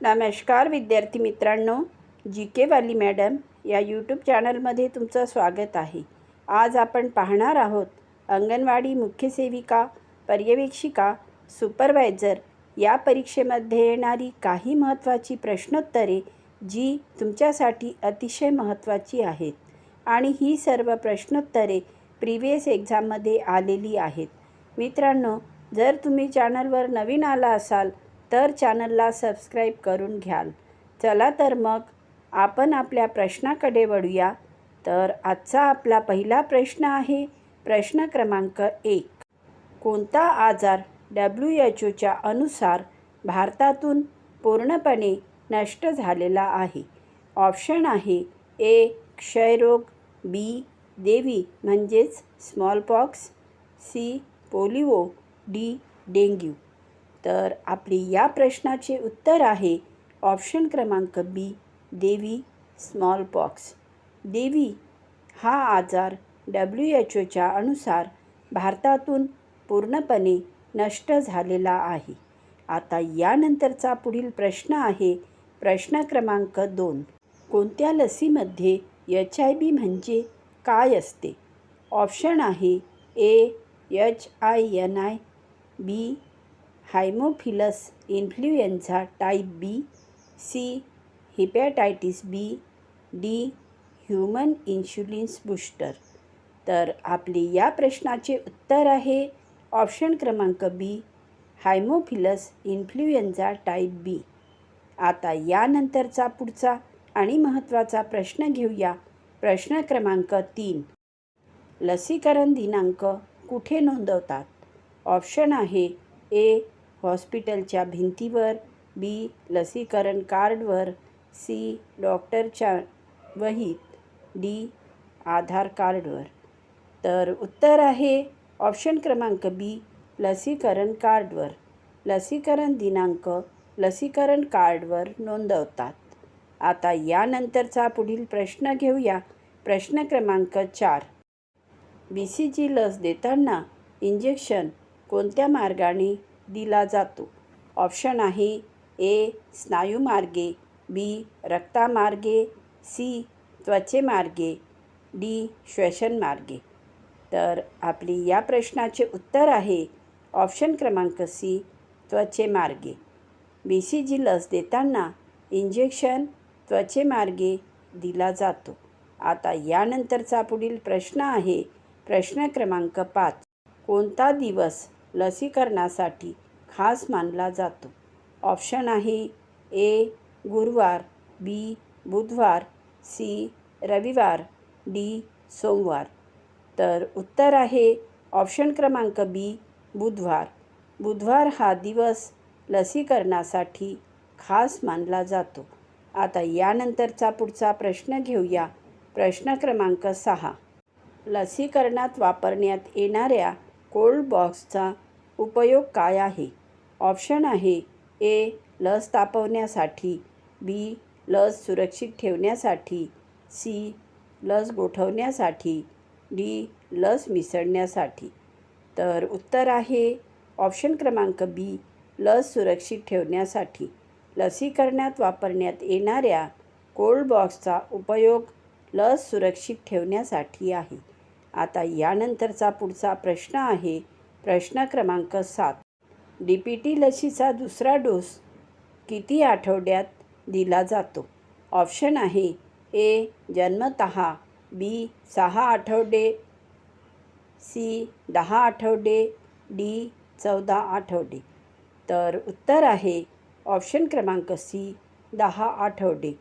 नमस्कार विद्यार्थी मित्रांनो जी के वाली मॅडम या यूट्यूब चॅनलमध्ये तुमचं स्वागत आहे. आज आपण पाहणार आहोत अंगणवाडी मुख्य सेविका पर्यवेक्षिका सुपरवायझर या परीक्षेमध्ये येणारी काही महत्त्वाची प्रश्नोत्तरे जी तुमच्यासाठी अतिशय महत्त्वाची आहेत आणि ही सर्व प्रश्नोत्तरे प्रिवियस एक्झाममध्ये आलेली आहेत. मित्रांनो जर तुम्ही चॅनलवर नवीन आला असाल तर चॅनलला सबस्क्राईब करून घ्याल. चला तर मग आपण आपल्या प्रश्नाकडे वळूया. तर आजचा आपला पहिला प्रश्न आहे प्रश्न क्रमांक एक. कोणता आजार डब्ल्यू एच ओच्या अनुसार भारतातून पूर्णपणे नष्ट झालेला आहे? ऑप्शन आहे ए क्षयरोग बी देवी म्हणजेच smallpox C polio D dengue. तर आपली या प्रश्नाचे उत्तर आहे ऑप्शन क्रमांक बी देवी स्मॉल पॉक्स देवी हा आजार डब्ल्यू एच ओच्या अनुसार भारतातून पूर्णपणे नष्ट झालेला आहे. आता यानंतरचा पुढील प्रश्न आहे प्रश्न क्रमांक दोन. कोणत्या लसीमध्ये एच आय बी म्हणजे काय असते? ऑप्शन आहे A H I N I B haemophilus influenza type B C hepatitis B D human insulins booster. तर आपले या प्रश्नाचे उत्तर आहे ऑप्शन क्रमांक बी हायमोफिलस इन्फ्लुएंझा टाईप बी. आता यानंतरचा पुढचा आणि महत्त्वाचा प्रश्न घेऊया. प्रश्न क्रमांक तीन. लसीकरण दिनांक कुठे नोंदवतात? ऑप्शन आहे ए हॉस्पिटलच्या भिंतीवर बी लसीकरण कार्डवर सी डॉक्टरच्या वहीत डी आधार कार्डवर. तर उत्तर आहे ऑप्शन क्रमांक बी लसीकरण कार्डवर. लसीकरण दिनांक लसीकरण कार्डवर नोंदवतात. आता यानंतरचा पुढील प्रश्न घेऊया. प्रश्न क्रमांक चार. बी सी जी लस देताना इंजेक्शन कोणत्या मार्गाने दिला जातो. ऑप्शन आहे ए स्नायूमार्गे बी रक्तामार्गे सी त्वचेमार्गे डी श्वसनमार्गे. तर आपली या प्रश्नाचे उत्तर आहे ऑप्शन क्रमांक सी त्वचेमार्गे. बी सी जी लस देताना इंजेक्शन त्वचेमार्गे दिला जातो. आता यानंतरचा पुढील प्रश्न आहे प्रश्न क्रमांक पाच. कोणता दिवस लसीकरणासाठी खास मानला जातो. ऑप्शन आहे ए गुरुवार बी बुधवार सी रविवार डी सोमवार. तर उत्तर आहे ऑप्शन क्रमांक बी बुधवार. बुधवार हा दिवस लसीकरणासाठी खास मानला जातो. आता यानंतरचा पुढचा प्रश्न घेऊया. प्रश्न क्रमांक सहा. लसीकरणात वापरण्यात येणाऱ्या कोल्ड बॉक्सचा उपयोग काय आहे? ऑप्शन आहे ए लस तापवण्यासाठी बी लस सुरक्षित ठेवण्यासाठी सी लस गोठवण्यासाठी डी लस मिसळण्यासाठी. तर उत्तर आहे ऑप्शन क्रमांक बी लस सुरक्षित ठेवण्यासाठी. लसीकरणात वापरण्यात येणाऱ्या कोल्ड बॉक्सचा उपयोग लस सुरक्षित ठेवण्यासाठी आहे. आता यानंतरचा पुढचा प्रश्न आहे प्रश्न क्रमांक सात. डी पी टी लसीचा दुसरा डोस किती आठवड्यात दिला जातो? ऑप्शन आहे ए जन्मतहा बी सहा आठवडे सी दहा आठवडे डी चौदा आठवडे. तर उत्तर आहे ऑप्शन क्रमांक सी दहा आठवडे.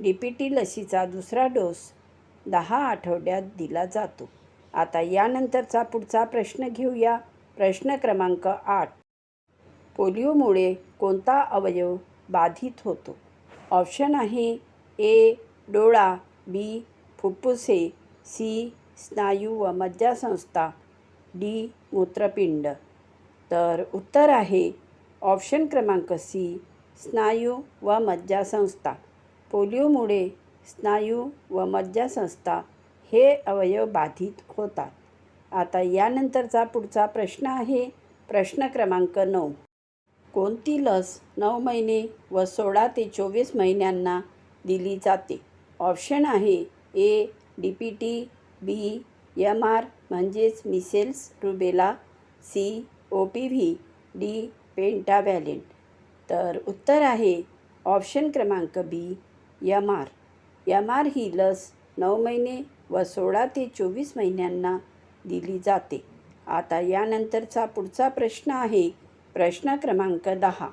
डी पी टी लसीचा दुसरा डोस दहा आठवड्यात दिला जातो. आता यानंतरचा पुढचा प्रश्न घेऊया. प्रश्न क्रमांक आठ. पोलिओमुळे कोणता अवयव बाधित होतो? ऑप्शन आहे ए डोळा बी फुप्फुसे सी स्नायू व मज्जासंस्था डी मूत्रपिंड. तर उत्तर आहे ऑप्शन क्रमांक सी स्नायू व मज्जासंस्था. पोलिओमुळे स्नायू व मज्जासंस्था हे अवयव बाधित होतात. आता यानंतरचा पुढचा प्रश्न आहे. प्रश्न क्रमांक नऊ. कोणती लस नऊ महिने व सोळा ते चोवीस महिन्यांना दिली जाते? ऑप्शन आहे A D P T B M R म्हणजेच measles rubella C O P V D pentavalent तर उत्तर आहे ऑप्शन क्रमांक B M R. M R ही लस नऊ महिने व सोळा ते चोवीस महिन्यांना दिली जाते. आता यानंतरचा पुढचा प्रश्न आहे प्रश्न क्रमांक दहा.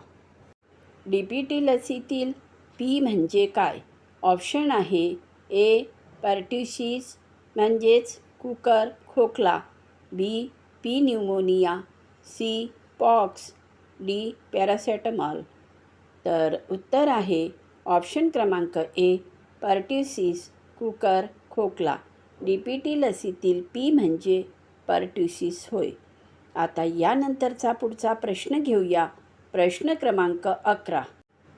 डी पी टी लसीतील पी म्हणजे काय? ऑप्शन आहे ए पर्ट्युशीस म्हणजेच कुकर खोकला B P pneumonia C pox D paracetamol. तर उत्तर आहे ऑप्शन क्रमांक ए पर्ट्युसिस कुकर खोकला. डी पी टी लसीतील पी म्हणजे पर्ट्युसिस होय. आता यानंतरचा पुढचा प्रश्न घेऊया. प्रश्न क्रमांक अकरा.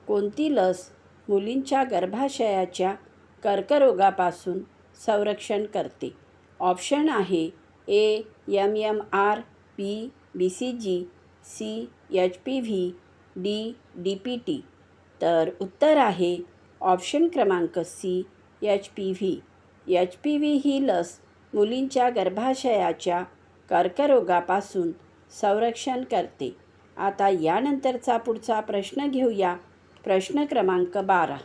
कोणती लस मुलींच्या गर्भाशयाच्या कर्करोगापासून संरक्षण करते? ऑप्शन आहे A M M R B B C G C H P V D D P T तर उत्तर आहे ऑप्शन क्रमांक C H P V H P V ही लस मुलींच्या गर्भाशयाच्या कर्करोगापासून संरक्षण करते. आता यानंतरचा पुढचा प्रश्न घेऊया. प्रश्न क्रमांक बारा.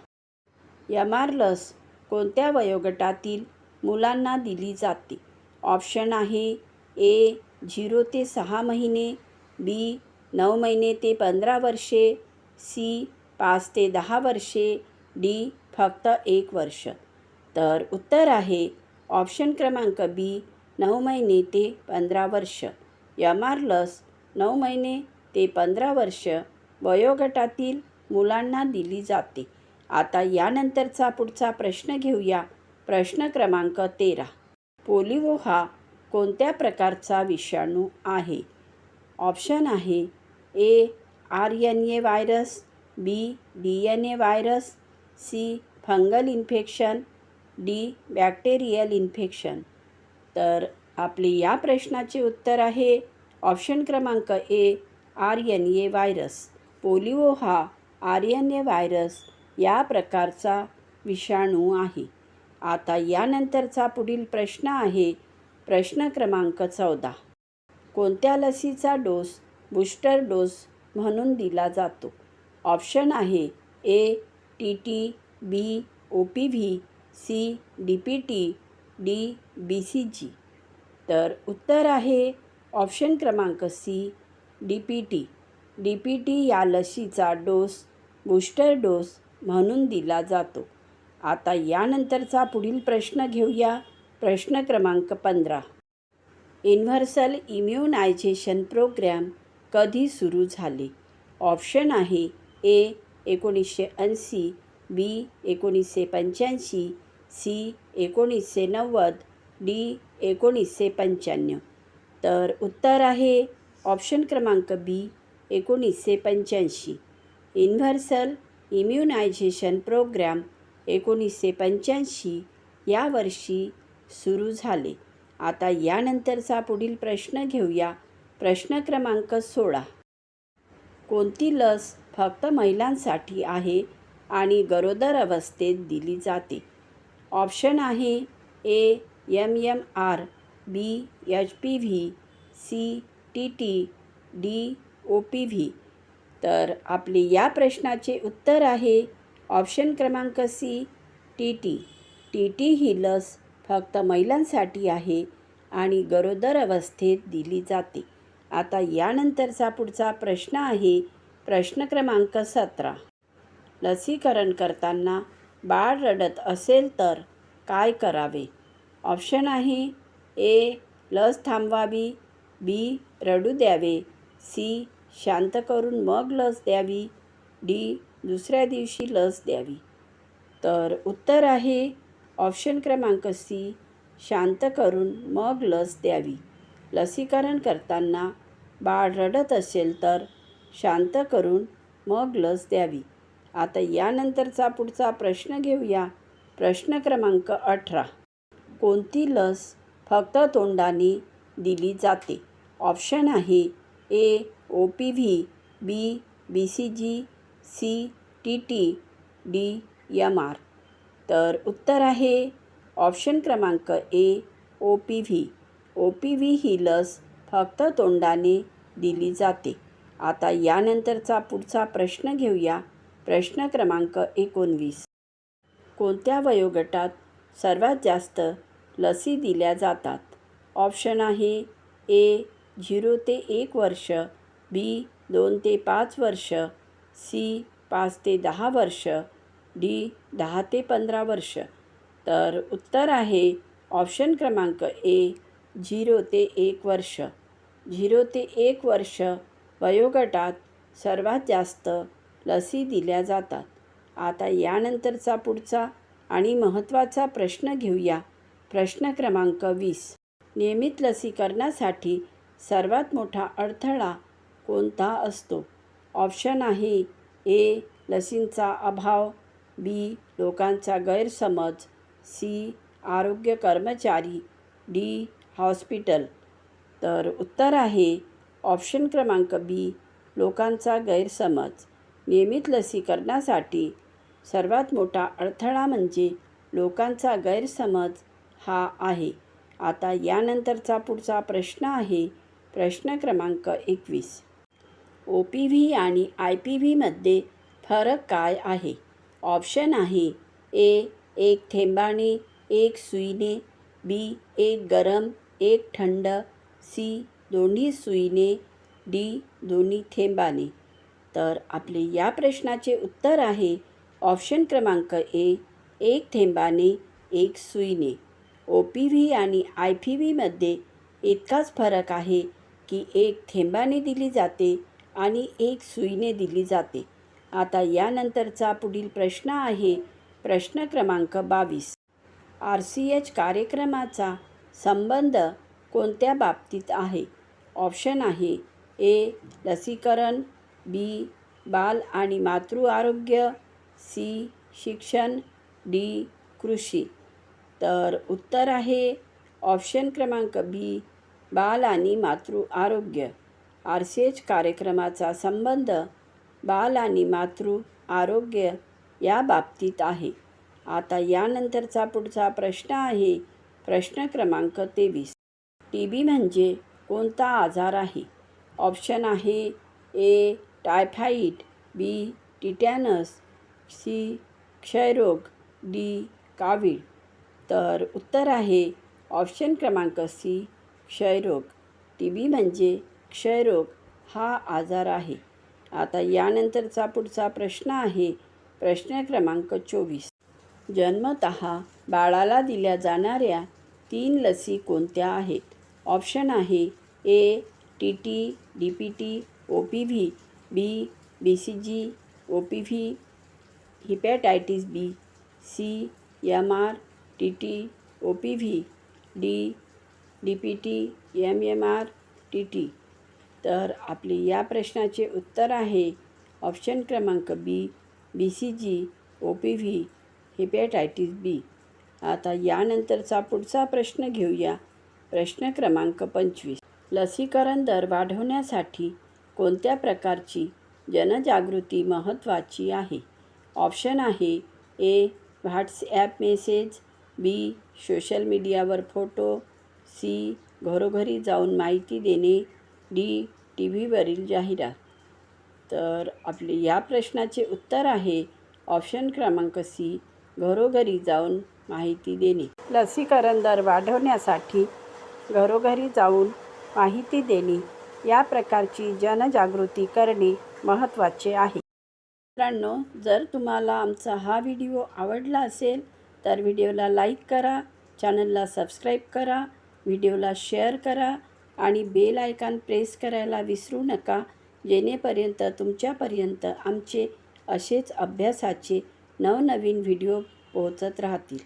यम आर लस कोणत्या वयोगटातील मुलांना दिली जाते? ऑप्शन आहे ए झिरो ते सहा महिने बी नऊ महिने ते पंधरा वर्षे सी पाच ते दहा वर्षे डी फक्त एक वर्ष. तर उत्तर आहे ऑप्शन क्रमांक बी नऊ महिने ते पंधरा वर्ष. एम आर लस नऊ महिने ते पंधरा वर्ष वयोगटातील मुलांना दिली जाते. आता यानंतरचा पुढचा प्रश्न घेऊया. प्रश्न क्रमांक तेरा. पोलिओ हा कोणत्या प्रकारचा विषाणू आहे? ऑप्शन आहे A R N A virus B D N A virus C fungal infection D bacterial infection. तर आपली या प्रश्नाचे उत्तर आहे ऑप्शन क्रमांक A R N A virus. Polio हा आर एन ए व्हायरस या प्रकारचा विषाणू आहे. आता यानंतरचा पुढील प्रश्न आहे प्रश्न क्रमांक चौदा. कोणत्या लसीचा डोस बूस्टर डोस म्हणून दिला जातो? ऑप्शन आहे A T T B O P V C D P T D B C G. तर उत्तर आहे ऑप्शन क्रमांक C D P T. D P T या लसीचा डोस बूस्टर डोस म्हणून दिला जातो. आता यानंतरचा पुढील प्रश्न घेऊया. प्रश्न क्रमांक पंधरा. युनिव्हर्सल इम्युनायझेशन प्रोग्रॅम कधी सुरू झाले? ऑप्शन आहे ए एकोणीसशे ऐंशी बी एकोणीसशे पंच्याऐंशी सी एकोणीसशे नव्वद डी एकोणीसशे पंच्याण्णव. तर उत्तर आहे ऑप्शन क्रमांक बी एकोणीसशे पंच्याऐंशी. इन्व्हर्सल इम्युनायझेशन प्रोग्रॅम एकोणीसशे पंच्याऐंशी या वर्षी सुरू झाले. आता यानंतरचा पुढील प्रश्न घेऊया. प्रश्न क्रमांक सोळा. कोणती लस फक्त महिलांसाठी आहे आणि गरोदर अवस्थेत दिली जाते? ऑप्शन आहे A M M R B H P V C T T D O P V. तर आपले या प्रश्नाचे उत्तर आहे ऑप्शन क्रमांक C T T. T T ही लस फक्त महिलांसाठी आहे आणि गरोदर अवस्थेत दिली जाते. आता यानंतरचा पुढचा प्रश्न आहे प्रश्न क्रमांक सतरा. लसीकरण करताना बाळ रडत असेल तर काय करावे? ऑप्शन आहे ए लस थांबवावी बी रडू द्यावे सी शांत करून मग लस द्यावी डी दुसऱ्या दिवशी लस द्यावी. तर उत्तर आहे ऑप्शन क्रमांक सी शांत करून मग लस द्यावी. लसीकरण करताना बाळ रडत असेल तर शांत करून मग लस द्यावी. आता यानंतरचा पुढचा प्रश्न घेऊया. प्रश्न क्रमांक अठरा. कोणती लस फक्त तोंडाने दिली जाते? ऑप्शन आहे A O P V B B C G C T T D M R. तर उत्तर आहे ऑप्शन क्रमांक A O P V. O P V ही लस फक्त तोंडाने दिली जाते. आता यानंतरचा पुढचा प्रश्न घेऊया. प्रश्न क्रमांक एकोणवीस. कोणत्या वयोगटात सर्वात जास्त लसी दिल्या जातात? ऑप्शन आहे ए झिरो ते एक वर्ष बी दोन ते पाच वर्ष सी पाच ते दहा वर्ष डी दहा ते पंधरा वर्ष. तर उत्तर आहे ऑप्शन क्रमांक ए झिरो ते एक वर्ष. झिरो ते एक वर्ष वयोगटात सर्वात जास्त लसी दिल्या जातात. आता यानंतरचा पुढचा आणि महत्त्वाचा प्रश्न घेऊया. प्रश्न क्रमांक वीस. नियमित लसीकरणासाठी सर्वात मोठा अडथळा कोणता असतो? ऑप्शन आहे ए लसींचा अभाव बी लोकांचा गैरसमज सी आरोग्य कर्मचारी डी हॉस्पिटल. तर उत्तर आहे ऑप्शन क्रमांक बी लोकांचा गैरसमज. नियमित लसीकरणासाठी सर्वात मोठा अडथळा म्हणजे लोकांचा गैरसमज हा आहे. आता यानंतरचा पुढचा प्रश्न आहे प्रश्न क्रमांक एकवीस. ओ पी व्ही आणि आय पी व्हीमध्ये फरक काय आहे? ऑप्शन आहे ए एक थेंबाने एक सुईने बी एक गरम एक थंड सी दोन्ही सुईने डी दोन्ही थेंबाने तर आपले या प्रश्नाचे उत्तर आहे ऑप्शन क्रमांक ए एक थेंबाने एक सुईने. ओ पी व्ही आणि आय पी व्हीमध्ये इतकाच फरक आहे की एक थेंबाने दिली जाते आणि एक सुईने दिली जाते. आता यानंतरचा पुढील प्रश्न आहे प्रश्न क्रमांक बावीस. आर सी एच कार्यक्रमाचा संबंध कोणत्या बाबतीत आहे? ऑप्शन आहे ए लसीकरण बी बाल आणि मातृ आरोग्य सी शिक्षण डी कृषी. तर उत्तर आहे ऑप्शन क्रमांक बी बाल आणि मातृ आरोग्य आर सी एच कार्यक्रमाचा संबंध बाल आणि मातृ आरोग्य या बाबतीत आहे. आता यानंतरचा पुढचा प्रश्न आहे. प्रश्न क्रमांक तेवीस. टी बी म्हणजे कोणता आजार आहे? ऑप्शन आहे A typhoid B. Tetanus C. क्षयरोग डी. कावीळ. तर उत्तर आहे ऑप्शन क्रमांक सी क्षयरोग. टी. बी. म्हणजे क्षयरोग हा आजार आहे. आता यानंतरचा पुढचा प्रश्न आहे. प्रश्न क्रमांक चोवीस. जन्मत बाळाला दिल्या जाणाऱ्या तीन लसी कोणत्या आहेत? ऑप्शन आहे A T T D P T O P V B B C G O P V hepatitis B C M R T T O P V D D P T M M R T T तर आपले या प्रश्नाचे उत्तर आहे option क्रमांक B B C G O P V hepatitis B आता यानंतरचा पुढचा प्रश्न घेऊया. प्रश्न क्रमांक पंचवीस. लसीकरण दर वाढवण्यासाठी कोणत्या प्रकारची जनजागृती महत्त्वाची आहे? ऑप्शन आहे A WhatsApp message B social मीडियावर फोटो सी घरोघरी जाऊन माहिती देणे डी टी व्हीवरील जाहिरात. तर आपले या प्रश्नाचे उत्तर आहे ऑप्शन क्रमांक सी घरोघरी जाऊन माहिती देणे. लसीकरण दर वाढवण्यासाठी घरोघरी जाऊन माहिती देणे. या प्रकारची जनजागृती करणे महत्त्वाचे आहे. मित्रांनो जर तुम्हाला आमचा हा व्हिडिओ आवडला असेल तर व्हिडिओला लाईक करा चॅनलला सबस्क्राईब करा व्हिडिओला शेअर करा आणि बेल आयकॉन प्रेस करायला विसरू नका जेणेपर्यंत तुमच्यापर्यंत आमचे असेच अभ्यासाचे नवनवीन व्हिडिओ पोहोचत राहतील.